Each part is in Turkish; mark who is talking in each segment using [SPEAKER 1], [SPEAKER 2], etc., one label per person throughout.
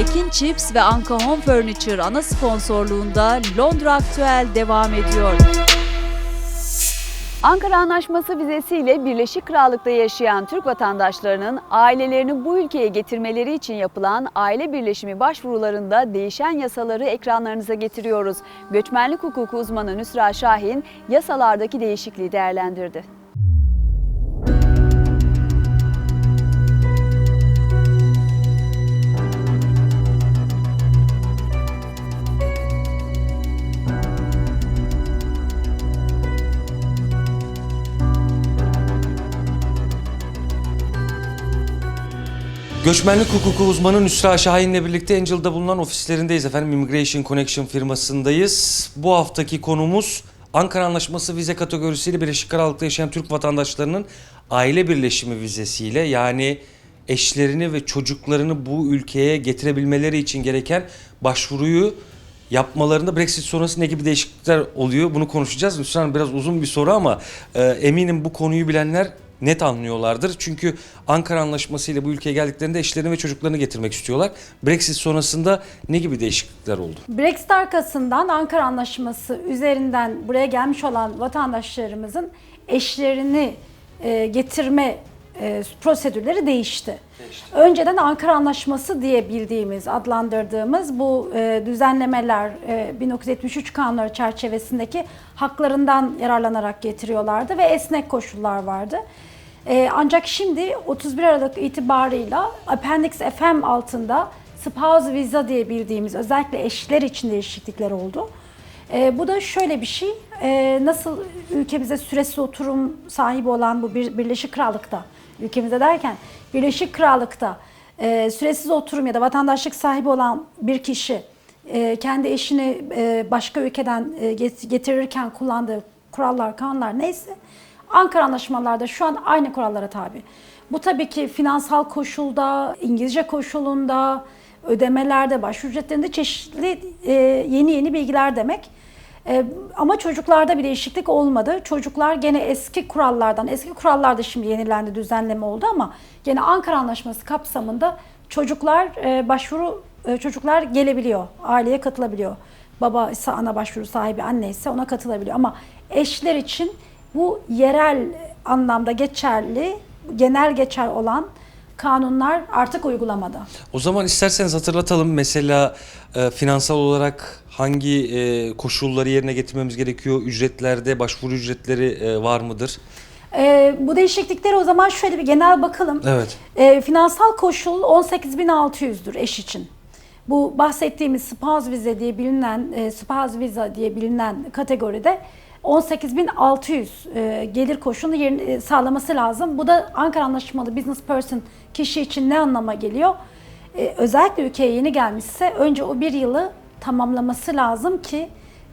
[SPEAKER 1] Ekin Chips ve Anka Home Furniture ana sponsorluğunda Londra Aktüel devam ediyor.
[SPEAKER 2] Ankara Anlaşması vizesiyle Birleşik Krallık'ta yaşayan Türk vatandaşlarının ailelerini bu ülkeye getirmeleri için yapılan aile birleşimi başvurularında değişen yasaları ekranlarınıza getiriyoruz. Göçmenlik hukuku uzmanı Nüsra Şahin yasalardaki değişikliği değerlendirdi.
[SPEAKER 3] Göçmenlik hukuku uzmanı Nüsra Şahin'le birlikte Angel'da bulunan ofislerindeyiz efendim. Immigration Connection firmasındayız. Bu haftaki konumuz Ankara Anlaşması vize kategorisiyle Birleşik Krallık'ta yaşayan Türk vatandaşlarının aile birleşimi vizesiyle yani eşlerini ve çocuklarını bu ülkeye getirebilmeleri için gereken başvuruyu yapmalarında Brexit sonrası ne gibi değişiklikler oluyor bunu konuşacağız. Nüsra biraz uzun bir soru ama e, eminim bu konuyu bilenler net anlıyorlardır. Çünkü Ankara Anlaşması ile bu ülkeye geldiklerinde eşlerini ve çocuklarını getirmek istiyorlar. Brexit sonrasında ne gibi değişiklikler oldu?
[SPEAKER 4] Brexit arkasından Ankara Anlaşması üzerinden buraya gelmiş olan vatandaşlarımızın eşlerini e, getirme e, prosedürleri değişti. Önceden Ankara Anlaşması diye bildiğimiz, adlandırdığımız bu e, düzenlemeler e, 1973 kanunları çerçevesindeki haklarından yararlanarak getiriyorlardı ve esnek koşullar vardı. E, ancak şimdi 31 Aralık itibarıyla Appendix FM altında spouse visa diye bildiğimiz özellikle eşler için değişiklikler oldu. E, bu da şöyle bir şey, e, nasıl ülkemize süresiz oturum sahibi olan bu bir, Birleşik Krallık'ta, ülkemize derken Birleşik Krallık'ta e, süresiz oturum ya da vatandaşlık sahibi olan bir kişi e, kendi eşini e, başka ülkeden e, get- getirirken kullandığı kurallar, kanunlar neyse Ankara anlaşmalarda şu an aynı kurallara tabi. Bu tabii ki finansal koşulda, İngilizce koşulunda, ödemelerde, başvuru ücretlerinde çeşitli e, yeni yeni bilgiler demek. E, ama çocuklarda bir değişiklik olmadı. Çocuklar gene eski kurallardan, eski kurallar da şimdi yenilendi, düzenleme oldu ama gene Ankara Anlaşması kapsamında çocuklar e, başvuru e, çocuklar gelebiliyor, aileye katılabiliyor. Baba ise ana başvuru sahibi, anne ise ona katılabiliyor. Ama eşler için bu yerel anlamda geçerli, genel geçer olan kanunlar artık uygulamada.
[SPEAKER 3] O zaman isterseniz hatırlatalım mesela e, finansal olarak hangi e, koşulları yerine getirmemiz gerekiyor? Ücretlerde başvuru ücretleri e, var mıdır?
[SPEAKER 4] Ee, bu değişiklikleri o zaman şöyle bir genel bakalım.
[SPEAKER 3] Evet.
[SPEAKER 4] Ee, finansal koşul 18.600'dür eş için. Bu bahsettiğimiz spouse vize diye bilinen, e, spouse visa diye bilinen kategoride 18.600 e, gelir koşulunu yerini, e, sağlaması lazım. Bu da Ankara Anlaşmalı business person kişi için ne anlama geliyor? E, özellikle ülkeye yeni gelmişse önce o bir yılı tamamlaması lazım ki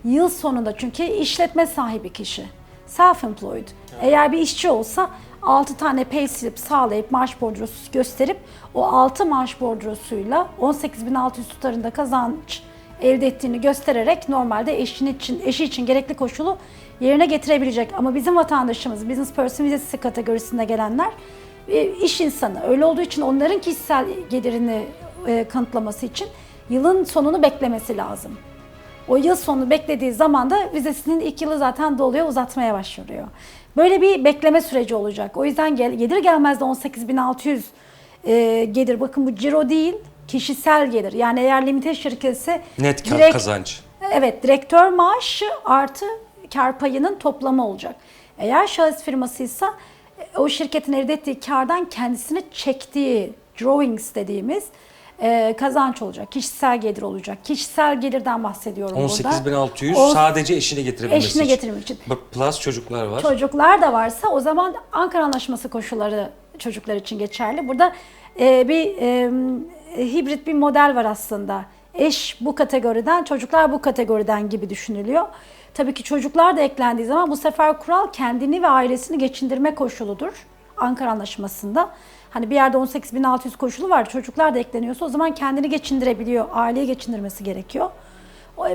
[SPEAKER 4] yıl sonunda çünkü işletme sahibi kişi self-employed. Eğer bir işçi olsa 6 tane payslip sağlayıp maaş bordrosu gösterip o 6 maaş bordrosuyla 18.600 tutarında kazanç elde ettiğini göstererek normalde eşinin için eşi için gerekli koşulu yerine getirebilecek. Ama bizim vatandaşımız business person vizesi kategorisinde gelenler e, iş insanı. Öyle olduğu için onların kişisel gelirini e, kanıtlaması için yılın sonunu beklemesi lazım. O yıl sonu beklediği zaman da vizesinin ilk yılı zaten doluyor, uzatmaya başlıyor. Böyle bir bekleme süreci olacak. O yüzden gel, gelir gelmez de 18.600 e, gelir. Bakın bu ciro değil, kişisel gelir. Yani eğer limite şirketse
[SPEAKER 3] Net kar
[SPEAKER 4] direkt-
[SPEAKER 3] kazanç.
[SPEAKER 4] Evet, direktör maaşı artı kar payının toplamı olacak. Eğer şahıs firmasıysa e, o şirketin elde ettiği kardan kendisine çektiği drawings dediğimiz e, kazanç olacak. Kişisel gelir olacak. Kişisel gelirden bahsediyorum burada.
[SPEAKER 3] 18.600
[SPEAKER 4] On-
[SPEAKER 3] sadece eşini getirebilmesi
[SPEAKER 4] Eşine
[SPEAKER 3] için.
[SPEAKER 4] getirmek için.
[SPEAKER 3] Bak, Plus çocuklar var.
[SPEAKER 4] Çocuklar da varsa o zaman Ankara Anlaşması koşulları çocuklar için geçerli. Burada e, bir e, hibrit bir model var aslında. Eş bu kategoriden, çocuklar bu kategoriden gibi düşünülüyor. Tabii ki çocuklar da eklendiği zaman bu sefer kural kendini ve ailesini geçindirme koşuludur. Ankara Anlaşması'nda. Hani bir yerde 18.600 koşulu var. Çocuklar da ekleniyorsa o zaman kendini geçindirebiliyor. Aileyi geçindirmesi gerekiyor.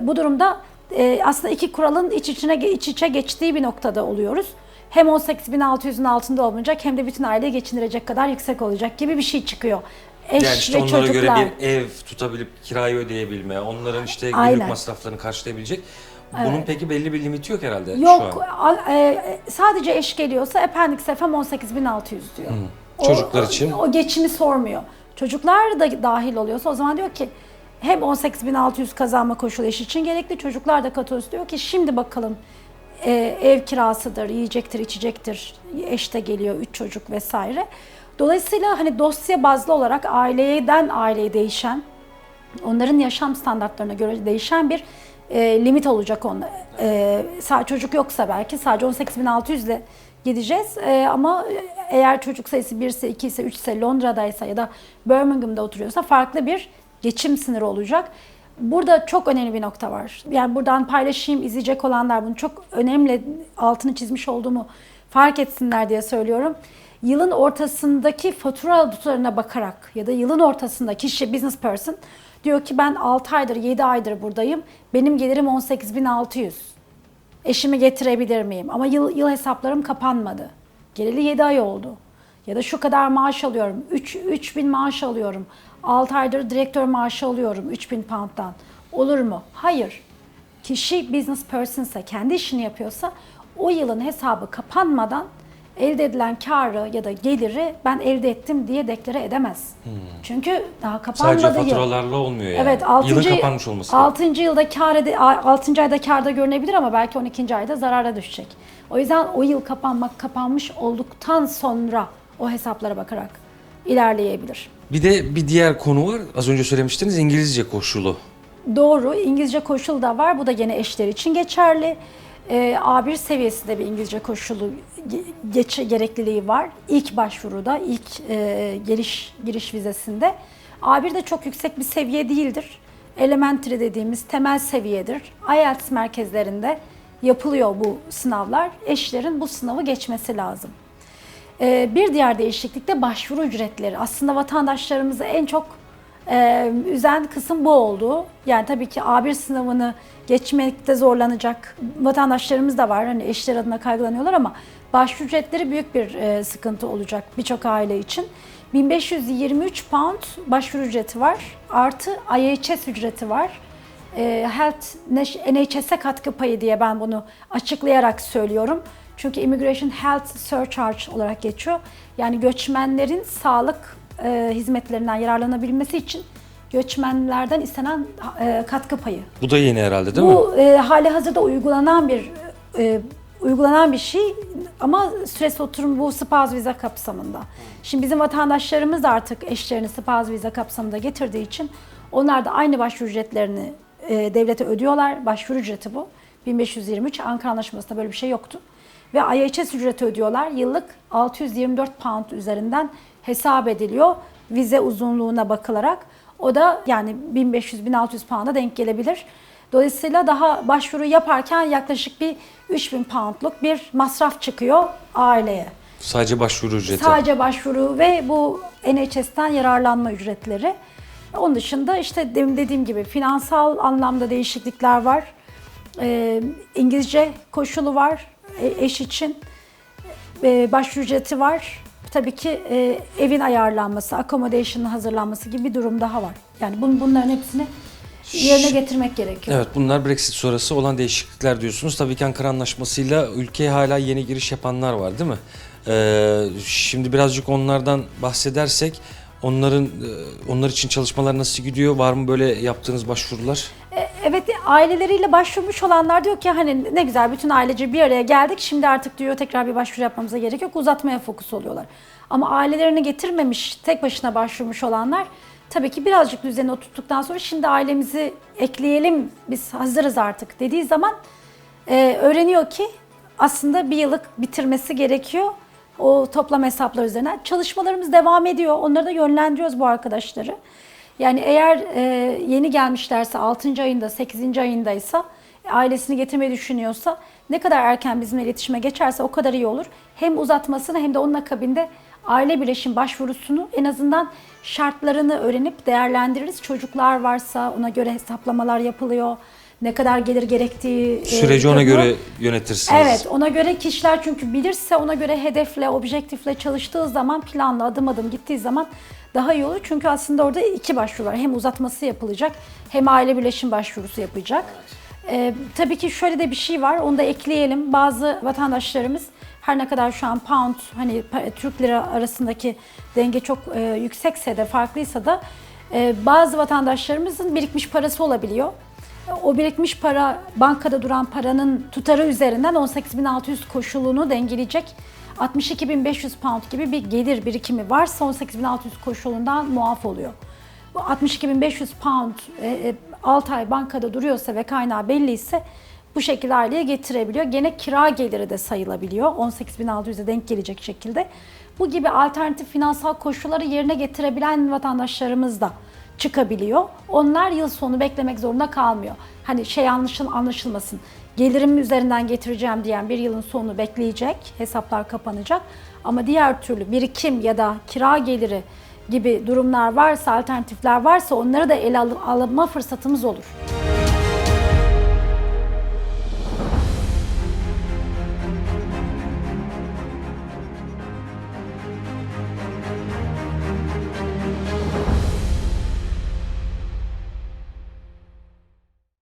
[SPEAKER 4] Bu durumda e, aslında iki kuralın iç içine iç içe geçtiği bir noktada oluyoruz. Hem 18.600'ün altında olmayacak hem de bütün aileyi geçindirecek kadar yüksek olacak gibi bir şey çıkıyor. eş
[SPEAKER 3] yani işte
[SPEAKER 4] ve
[SPEAKER 3] onlara
[SPEAKER 4] çocuklar.
[SPEAKER 3] göre bir ev tutabilip kirayı ödeyebilme, onların işte günlük
[SPEAKER 4] Aynen.
[SPEAKER 3] masraflarını karşılayabilecek. Bunun peki belli bir limiti yok herhalde
[SPEAKER 4] Yok,
[SPEAKER 3] şu an.
[SPEAKER 4] al- e, sadece eş geliyorsa Appendix FM 18.600 diyor. O-
[SPEAKER 3] Çocuklar
[SPEAKER 4] o-
[SPEAKER 3] için?
[SPEAKER 4] O, geçimi sormuyor. Çocuklar da dahil oluyorsa o zaman diyor ki hem 18.600 kazanma koşulu eş için gerekli. Çocuklar da katılıyor diyor ki şimdi bakalım e, ev kirasıdır, yiyecektir, içecektir. Eş de geliyor, üç çocuk vesaire. Dolayısıyla hani dosya bazlı olarak aileden aileye değişen onların yaşam standartlarına göre değişen bir e, limit olacak onda. E, çocuk yoksa belki sadece 18.600 ile gideceğiz. E, ama eğer çocuk sayısı 1 ise 2 ise 3 ise Londra'daysa ya da Birmingham'da oturuyorsa farklı bir geçim sınırı olacak. Burada çok önemli bir nokta var. Yani buradan paylaşayım, izleyecek olanlar bunu çok önemli altını çizmiş olduğumu fark etsinler diye söylüyorum. Yılın ortasındaki fatura tutarına bakarak ya da yılın ortasında kişi business person diyor ki ben 6 aydır 7 aydır buradayım. Benim gelirim 18.600. Eşimi getirebilir miyim? Ama yıl, yıl hesaplarım kapanmadı. Geleli 7 ay oldu. Ya da şu kadar maaş alıyorum. 3 3000 maaş alıyorum. 6 aydır direktör maaşı alıyorum 3000 pound'dan. Olur mu? Hayır. Kişi business person ise kendi işini yapıyorsa o yılın hesabı kapanmadan elde edilen karı ya da geliri ben elde ettim diye deklare edemez. Çünkü daha kapanmadı
[SPEAKER 3] Sadece
[SPEAKER 4] yıl.
[SPEAKER 3] faturalarla olmuyor yani.
[SPEAKER 4] Evet 6.
[SPEAKER 3] Yılın kapanmış olması. lazım.
[SPEAKER 4] 6. yılda kar ede, 6. ayda karda görünebilir ama belki 12. ayda zarara düşecek. O yüzden o yıl kapanmak kapanmış olduktan sonra o hesaplara bakarak ilerleyebilir.
[SPEAKER 3] Bir de bir diğer konu var. Az önce söylemiştiniz İngilizce koşulu.
[SPEAKER 4] Doğru. İngilizce koşulu da var. Bu da gene eşler için geçerli. Ee, A1 seviyesinde bir İngilizce koşulu ge- geç, gerekliliği var. İlk başvuruda, ilk e, geliş giriş vizesinde. A1 de çok yüksek bir seviye değildir. Elementary dediğimiz temel seviyedir. IELTS merkezlerinde yapılıyor bu sınavlar. Eşlerin bu sınavı geçmesi lazım. Ee, bir diğer değişiklik de başvuru ücretleri. Aslında vatandaşlarımızı en çok e, üzen kısım bu oldu. Yani tabii ki A1 sınavını geçmekte zorlanacak vatandaşlarımız da var. Hani eşler adına kaygılanıyorlar ama başvuru ücretleri büyük bir e, sıkıntı olacak birçok aile için. 1523 pound başvuru ücreti var. Artı IHS ücreti var. E, Health NHS'e katkı payı diye ben bunu açıklayarak söylüyorum. Çünkü Immigration Health Surcharge olarak geçiyor. Yani göçmenlerin sağlık e, hizmetlerinden yararlanabilmesi için göçmenlerden istenen e, katkı payı.
[SPEAKER 3] Bu da yeni herhalde değil mi?
[SPEAKER 4] Bu e, hali hazırda uygulanan bir e, uygulanan bir şey ama süresi oturum bu spaz vize kapsamında. Şimdi bizim vatandaşlarımız da artık eşlerini spaz vize kapsamında getirdiği için onlar da aynı başvuru ücretlerini e, devlete ödüyorlar. Başvuru ücreti bu. 1523 Ankara Anlaşması'nda böyle bir şey yoktu. Ve IHS ücreti ödüyorlar. Yıllık 624 pound üzerinden hesap ediliyor vize uzunluğuna bakılarak. O da yani 1500-1600 pound'a denk gelebilir. Dolayısıyla daha başvuru yaparken yaklaşık bir 3000 poundluk bir masraf çıkıyor aileye.
[SPEAKER 3] Sadece başvuru ücreti.
[SPEAKER 4] Sadece başvuru ve bu NHS'ten yararlanma ücretleri. Onun dışında işte demin dediğim gibi finansal anlamda değişiklikler var. Ee, İngilizce koşulu var e, eş için. Ee, başvuru ücreti var. Tabii ki e, evin ayarlanması, accommodation'ın hazırlanması gibi bir durum daha var. Yani bun, bunların hepsini yerine getirmek gerekiyor.
[SPEAKER 3] Evet bunlar Brexit sonrası olan değişiklikler diyorsunuz. Tabii ki Ankara Anlaşması'yla ülkeye hala yeni giriş yapanlar var değil mi? Ee, şimdi birazcık onlardan bahsedersek onların e, onlar için çalışmalar nasıl gidiyor? Var mı böyle yaptığınız başvurular?
[SPEAKER 4] Evet aileleriyle başvurmuş olanlar diyor ki hani ne güzel bütün ailece bir araya geldik şimdi artık diyor tekrar bir başvuru yapmamıza gerek yok uzatmaya fokus oluyorlar. Ama ailelerini getirmemiş tek başına başvurmuş olanlar tabii ki birazcık düzeni oturttuktan sonra şimdi ailemizi ekleyelim biz hazırız artık dediği zaman e, öğreniyor ki aslında bir yıllık bitirmesi gerekiyor. O toplam hesaplar üzerine. Çalışmalarımız devam ediyor. Onları da yönlendiriyoruz bu arkadaşları. Yani eğer e, yeni gelmişlerse 6. ayında 8. ayındaysa ailesini getirmeyi düşünüyorsa ne kadar erken bizimle iletişime geçerse o kadar iyi olur. Hem uzatmasını hem de onun akabinde aile birleşim başvurusunu en azından şartlarını öğrenip değerlendiririz. Çocuklar varsa ona göre hesaplamalar yapılıyor. Ne kadar gelir gerektiği e,
[SPEAKER 3] Süreci ona
[SPEAKER 4] yapıyor.
[SPEAKER 3] göre yönetirsiniz.
[SPEAKER 4] Evet, ona göre kişiler çünkü bilirse ona göre hedefle, objektifle çalıştığı zaman planla adım adım gittiği zaman daha iyi olur. Çünkü aslında orada iki başvuru var. Hem uzatması yapılacak hem aile birleşim başvurusu yapacak. Ee, tabii ki şöyle de bir şey var. Onu da ekleyelim. Bazı vatandaşlarımız her ne kadar şu an pound hani Türk lira arasındaki denge çok e, yüksekse de farklıysa da e, bazı vatandaşlarımızın birikmiş parası olabiliyor. O birikmiş para bankada duran paranın tutarı üzerinden 18.600 koşulunu dengeleyecek 62.500 pound gibi bir gelir birikimi varsa 18.600 koşulundan muaf oluyor. Bu 62.500 pound e, 6 ay bankada duruyorsa ve kaynağı belli ise bu şekilde aileye getirebiliyor. Gene kira geliri de sayılabiliyor 18.600'e denk gelecek şekilde. Bu gibi alternatif finansal koşulları yerine getirebilen vatandaşlarımız da çıkabiliyor. Onlar yıl sonu beklemek zorunda kalmıyor. Hani şey anlaşıl anlaşılmasın. Gelirim üzerinden getireceğim diyen bir yılın sonunu bekleyecek. Hesaplar kapanacak. Ama diğer türlü birikim ya da kira geliri gibi durumlar varsa, alternatifler varsa onları da ele al- alma fırsatımız olur.